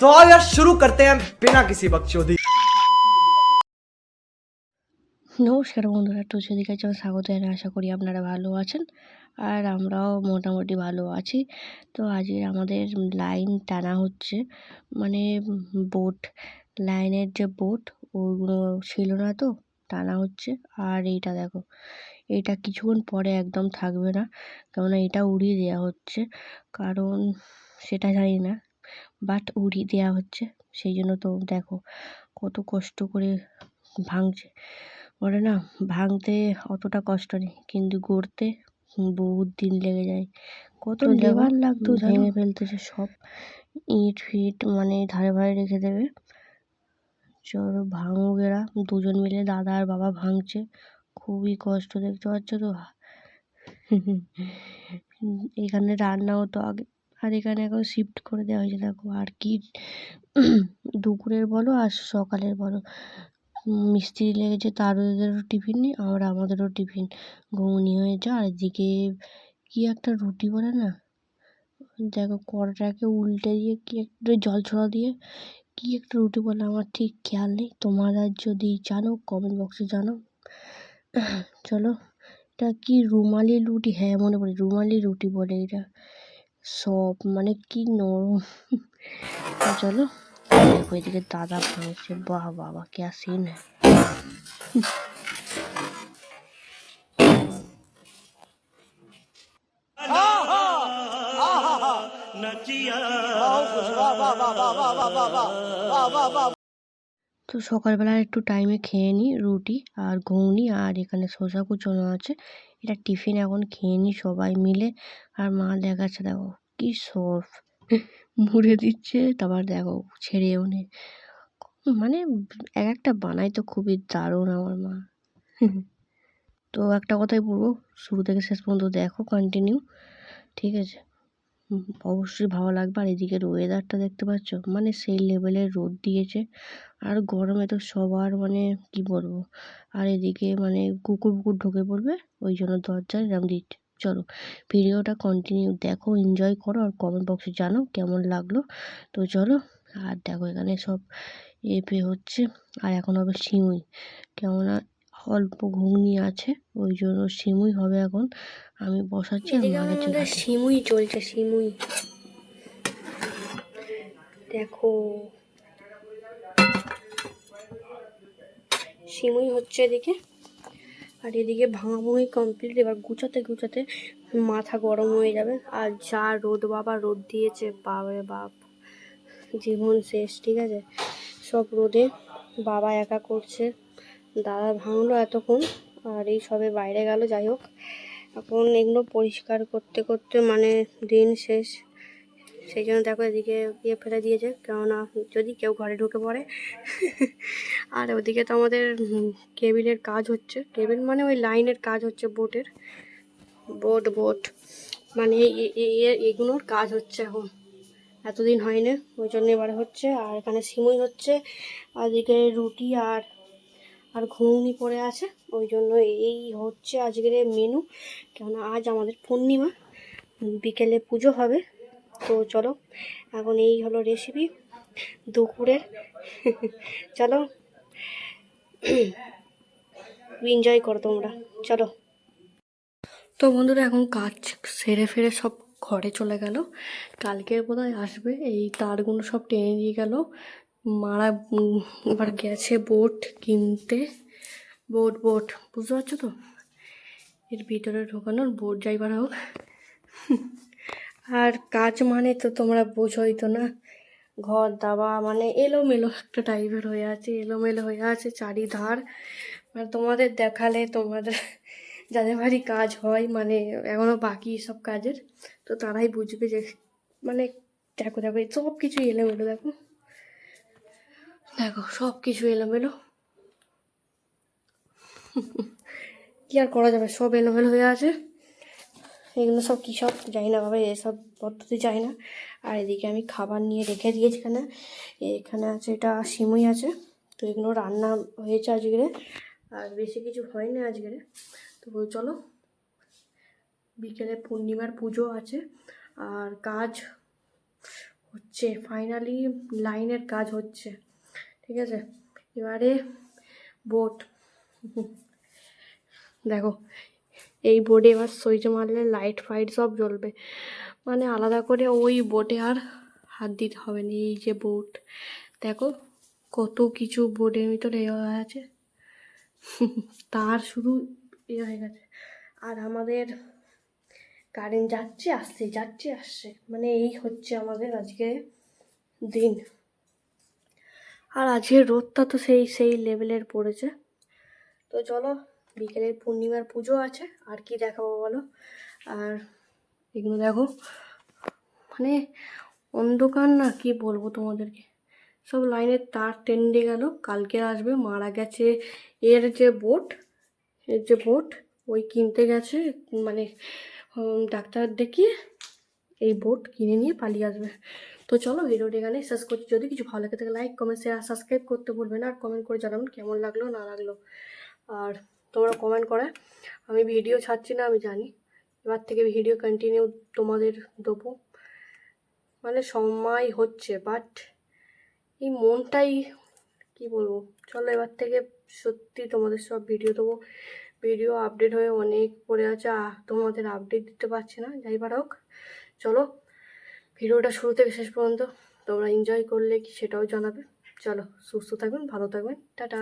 तो आओ यार शुरू करते हैं बिना किसी बकचोदी নমস্কার বন্ধুরা টুচু দিকে চল স্বাগত জানাই আশা করি আপনারা ভালো আছেন আর আমরাও মোটামুটি ভালো আছি তো আজকে আমাদের লাইন টানা হচ্ছে মানে বোট লাইনের যে বোট ওগুলো ছিল না তো টানা হচ্ছে আর এইটা দেখো এটা কিছুক্ষণ পরে একদম থাকবে না কেননা এটা উড়িয়ে দেওয়া হচ্ছে কারণ সেটা জানি না বাট উড়ি দেওয়া হচ্ছে। সেই জন্য তো দেখো কত কষ্ট করে ভাঙছে। বলে না ভাঙতে অতটা কষ্ট নেই কিন্তু গড়তে বহুত দিন লেগে যায়। কত লেবার লাগতো ভেঙে ফেলতেছে সব। ইট ফিট মানে ধারে ধারে রেখে দেবে। চলো ভাঙুক এরা। দুজন মিলে দাদা আর বাবা ভাঙছে। খুবই কষ্ট দেখতে পাচ্ছ তো? এখানে রান্না হতো আগে আর এখানে এখন শিফট করে দেওয়া হয়েছে। দেখো, আর কি দুপুরের বলো আর সকালের বলো। মিস্ত্রি লেগেছে তাদেরও টিফিন নেই, আর আমাদেরও টিফিন। ঘুগনি হয়েছে, আর এদিকে কি একটা রুটি বলে না? দেখো, কড়াটাকে উল্টে দিয়ে কি একটু জল ছড়া দিয়ে কি একটা রুটি বলে আমার ঠিক খেয়াল নেই। তোমরা যদি জানো কমেন্ট বক্সে জানো। চলো, এটা কি রুমালি রুটি? হ্যাঁ মনে পড়ে, রুমালি রুটি বলে এটা। সব মানে কি নরম। চলো দেখো এদিকে দাদা ভাঙছে বাহ, বাবা, কে সিন তো সকালবেলা একটু টাইমে খেয়ে নিই রুটি আর ঘুমনি আর এখানে শশা কুচোনো আছে। এটা টিফিন এখন খেয়ে নি সবাই মিলে। আর মা দেখাচ্ছে, দেখো কি সর্ফ মুড়ে দিচ্ছে, তারপর দেখো ছেড়েও নে। মানে এক একটা বানাই তো খুবই দারুণ আমার মা। তো একটা কথাই বলব, শুরু থেকে শেষ পর্যন্ত দেখো কন্টিনিউ ঠিক আছে? অবশ্যই ভালো লাগবে। আর এদিকের ওয়েদারটা দেখতে পাচ্ছ? মানে সেই লেভেলের রোদ দিয়েছে। আর গরমে তো সবার মানে কি বলব? আর এদিকে মানে কুকুর ফুকুর ঢুকে পড়বে। ওই জন্য দরজায় এরম দিচ্ছে চলো ভিডিওটা কন্টিনিউ দেখো এনজয় করো আর কমেন্ট বক্সে জানো কেমন লাগল। তো চলো, আর দেখো এখানে সব এপে হচ্ছে। আর এখন হবে সিমুই কেননা অল্প ঘুগনি আছে ওই জন্য সিমুই হবে এখন। আমি বসাচ্ছি সিমুই চলছে সিমুই। দেখো। সিমুই হচ্ছে এদিকে আর এদিকে ভাঙাভুঙি কমপ্লিট এবার গুছাতে গুছাতে মাথা গরম হয়ে যাবে। আর যা রোদ বাবা রোদ দিয়েছে বাপরে বাপ। জীবন শেষ ঠিক আছে? সব রোদে বাবা একা করছে। দাদা ভাঙলো এতক্ষণ, আর এই সবে বাইরে গেল, যাই হোক। এখন এগুলো পরিষ্কার করতে করতে মানে দিন শেষ। সেই জন্য দেখো এদিকে ইয়ে ফেলে দিয়েছে, কেননা যদি কেউ ঘরে ঢুকে পড়ে। আর ওদিকে তো আমাদের কেবিলের কাজ হচ্ছে। কেবিল মানে ওই লাইনের কাজ হচ্ছে, বোটের। Boat boat. মানে এগুলোর কাজ হচ্ছে এখন। এতদিন হয়নি, ওই জন্য এবারে হচ্ছে। আর এখানে সিমুই হচ্ছে, আর এদিকে রুটি আর আর ঘুগনি পড়ে আছে। ওই জন্য এই হচ্ছে আজকের মেনু কেননা আজ আমাদের পূর্ণিমা, বিকেলে পুজো হবে। তো চলো, এখন এই হলো রেসিপি দুপুরের। চলো। এনজয় করো তোমরা। চলো। তো বন্ধুরা, এখন কাজ সেরে ফেরে সব ঘরে চলে গেল। কালকে বোধহয় আসবে। এই তারগুলো সব টেনে দিয়ে গেল। মারা এবার গেছে বোট কিনতে। বোট বোট, বুঝতে পারছ তো? এর ভিতরে ঢোকানোর বোট যাইবার হোক। আর কাজ মানে তো তোমরা বোঝোই তো না? ঘর, দাবা মানে এলোমেলো একটা টাইপের হয়ে আছে, এলোমেলো হয়ে আছে চারিধার। মানে তোমাদের দেখালে তোমাদের যাদের বাড়ি কাজ হয় মানে এখনও বাকি সব কাজের, তো তারাই বুঝবে যে মানে দেখো দেখো সব কিছু এলোমেলো, দেখো। দেখো সব কিছু এলোমেলো। কি আর করা যাবে? সব এলোমেলো হয়ে আছে। এগুলো সব কী সব জানি না বাবা, এসব পদ্ধতি জানি না। আর এদিকে আমি খাবার নিয়ে রেখে দিয়েছি এখানে। এখানে আছে এটা সিমুই আছে। তো এগুলো রান্না হয়েছে আজকে। আর বেশি কিছু হয়নি আজকে। তো চলো। বিকেলে পূর্ণিমার পুজো আছে। আর কাজ হচ্ছে ফাইনালি লাইনের কাজ হচ্ছে। ঠিক আছে? এবারে বোট দেখো, এই বোর্ডে এবার সুইচ মারলে লাইট ফাইট সব জ্বলবে। মানে আলাদা করে ওই বোটে আর হাত দিতে হবে না, এই যে বোট দেখো, কত কিছু বোর্ডের ভিতরে এ হয়ে আছে। তার শুধু ইয়ে হয়ে গেছে। আর আমাদের কারেন্ট যাচ্ছে, আসছে যাচ্ছে, আসছে। মানে এই হচ্ছে আমাদের আজকে দিন। আর আজকের রোদটা তো সেই সেই লেভেলের পড়েছে। তো চলো, বিকেলে পূর্ণিমার পুজো আছে, আর কি দেখাবো বলো? আর এগুলো দেখো মানে অন্ধকার না, কি বলব তোমাদেরকে? সব লাইনের তার টেন্ডে গেল কালকে আসবে, মারা গেছে এর যে বোট, এর যে বোট, ওই কিনতে গেছে মানে ডাক্তার দেখিয়ে এই বোট কিনে নিয়ে পালিয়ে আসবে। তো চলো ভিডিওটি এখানে শেষ করছি। যদি কিছু ভালো লাগে থাকে লাইক কমেন্ট শেয়ার সাবস্ক্রাইব করতে ভুলবেন না। আর কমেন্ট করে জানাবেন কেমন লাগল, না লাগল। আর তোমরা কমেন্ট করে। আমি ভিডিও ছাড়ছি না, আমি জানি। এবার থেকে ভিডিও কন্টিনিউ তোমাদের দেবো। মানে সময় হচ্ছে বাট এই মনটাই, কি বলব? চলো এবার থেকে সত্যি তোমাদের সব ভিডিও দেবো। ভিডিও আপডেট হয়ে অনেক পড়ে আছে। তোমাদের আপডেট দিতে পারছি না। যাই হোক। চলো, ভিডিওটা শুরু থেকে শেষ পর্যন্ত তোমরা এনজয় করলে কি সেটাও জানাবে। চলো, সুস্থ থাকবেন, ভালো থাকবেন, টাটা।